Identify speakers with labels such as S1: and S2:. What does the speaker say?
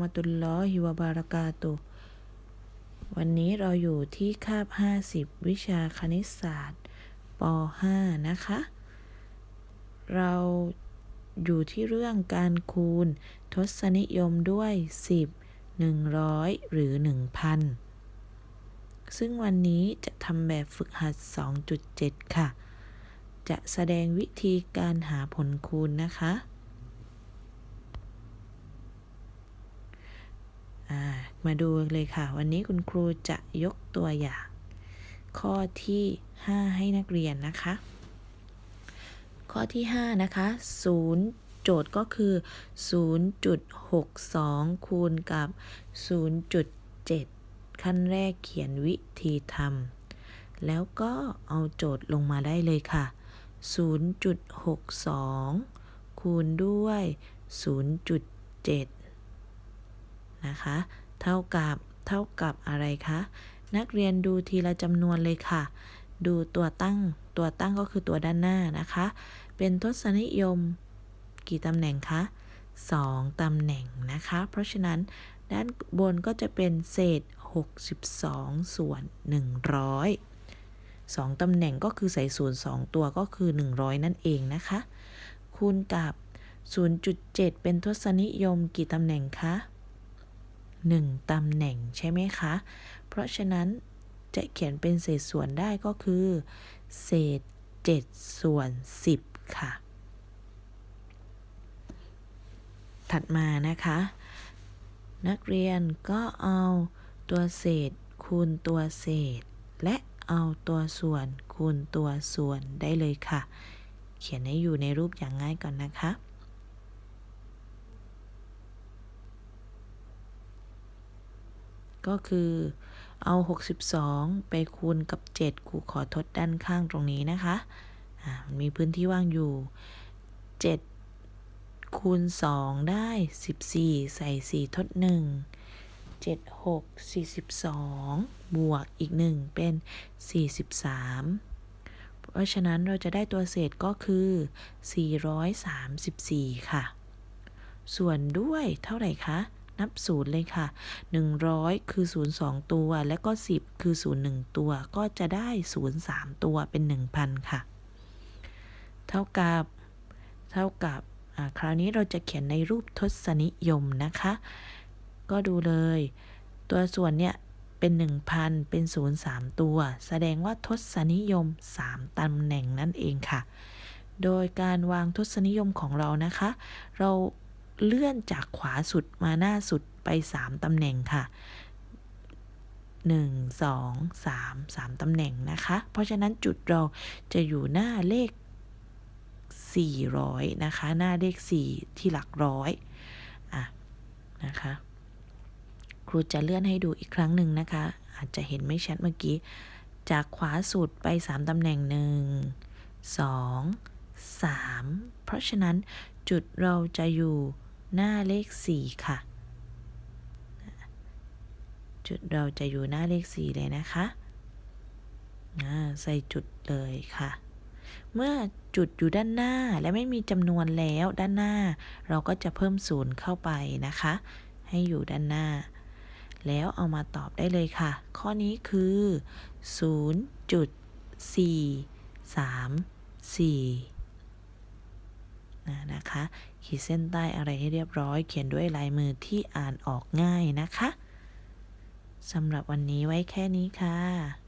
S1: มตุลลอฮิวบารากาตุวันนี้เราอยู่ที่คาบ 50 วิชาคณิตศาสตร์ป .5 นะคะ เราอยู่ที่เรื่องการคูณทศนิยมด้วย 10 100 หรือ 1,000 ซึ่งวันนี้จะทำแบบฝึกหัด 2.7 ค่ะ จะแสดงวิธีการหาผลคูณนะคะ อ่า มาดูเลยค่ะ วันนี้คุณครูจะยกตัวอย่าง ข้อที่ 5 ให้นักเรียนนะคะ ข้อที่ 5 นะคะ0โจทย์ก็คือ 0.62 คูณกับ 0.7 ขั้นแรกเขียนวิธีทำแล้วก็เอาโจทย์ลงมาได้เลยค่ะ 0.62 คูณด้วย 0.7 นะคะ เท่ากับเท่ากับอะไรคะ นักเรียนดูทีละจำนวนเลยค่ะ ดูตัวตั้ง ตัวตั้งก็คือตัวด้านหน้านะคะ เป็นทศนิยม กี่ตำแหน่งคะ 2ตำแหน่งนะคะ เพราะฉะนั้นด้านบนก็จะเป็นเศษ 62 ส่วน 100 2ตำแหน่งก็คือใส่ศูนย์2ตัวก็คือ 100 นั่นเองนะคะ คูณกับ 0.7 เป็นทศนิยมกี่ตำแหน่งคะ 1ตำแหน่งใช่ไหมคะ เพราะฉะนั้นจะเขียนเป็นเศษส่วนได้ก็คือ เศษ 7 ส่วน 10 ค่ะ ถัดมานะคะ นักเรียนก็เอาตัวเศษคูณตัวเศษ และเอาตัวส่วนคูณตัวส่วนได้เลยค่ะ เขียนให้อยู่ในรูปอย่างง่ายก่อนนะคะ ก็คือเอา 62 ไปคูณกับ 7 ครูขอทดด้านข้างตรงนี้นะคะะมีพื้นที่ว่างอยู่ 7 คูณ 2 ได้ 14 ใส่ 4 ทด 1 7 6 42 บวกอีก 1 เป็น 43 เพราะฉะนั้นเราจะได้ตัวเศษก็คือ 434 ค่ะ ส่วนด้วยเท่าไหร่คะ นับศูนย์เลยค่ะ 100 คือ 0 2 ตัว และก็ 10 คือ 0 1 ตัว ก็จะได้ 0 3 ตัวเป็น 1,000 ค่ะ เท่ากับเท่ากับคราวนี้เราจะเขียนในรูปทศนิยมนะคะ ก็ดูเลย ตัวส่วนเนี่ยเป็น 1,000 เป็น 0 3 ตัว แสดงว่าทศนิยม 3ตำแหน่งนั่นเองค่ะ โดยการวางทศนิยมของเรานะคะ เรา เลื่อนจากขวาสุดมาหน้าสุดไป 3 ตำแหน่งค่ะ 1 2 3 3 ตำแหน่งนะคะ เพราะฉะนั้นจุดเราจะอยู่หน้าเลข 400 นะคะ หน้าเลข 4 ที่หลักร้อยอะนะคะ ครูจะเลื่อนให้ดูอีกครั้งหนึ่งนะคะ อาจจะเห็นไม่ชัดเมื่อกี้ จากขวาสุดไป 3 ตำแหน่ง 1 2 3 เพราะฉะนั้นจุดเราจะอยู่ หน้าเลข 4 ค่ะ จุดเราจะอยู่หน้าเลข 4 เลยนะคะใส่จุดเลยค่ะ เมื่อจุดอยู่ด้านหน้าและไม่มีจำนวนแล้วด้านหน้า เราก็จะเพิ่มศูนย์เข้าไปนะคะ ให้อยู่ด้านหน้า แล้วเอามาตอบได้เลยค่ะ ข้อนี้คือ 0.434 นะคะ ขีดเส้นใต้อะไรให้เรียบร้อย เขียนด้วยลายมือที่อ่านออกง่ายนะคะสำหรับวันนี้ไว้แค่นี้ค่ะ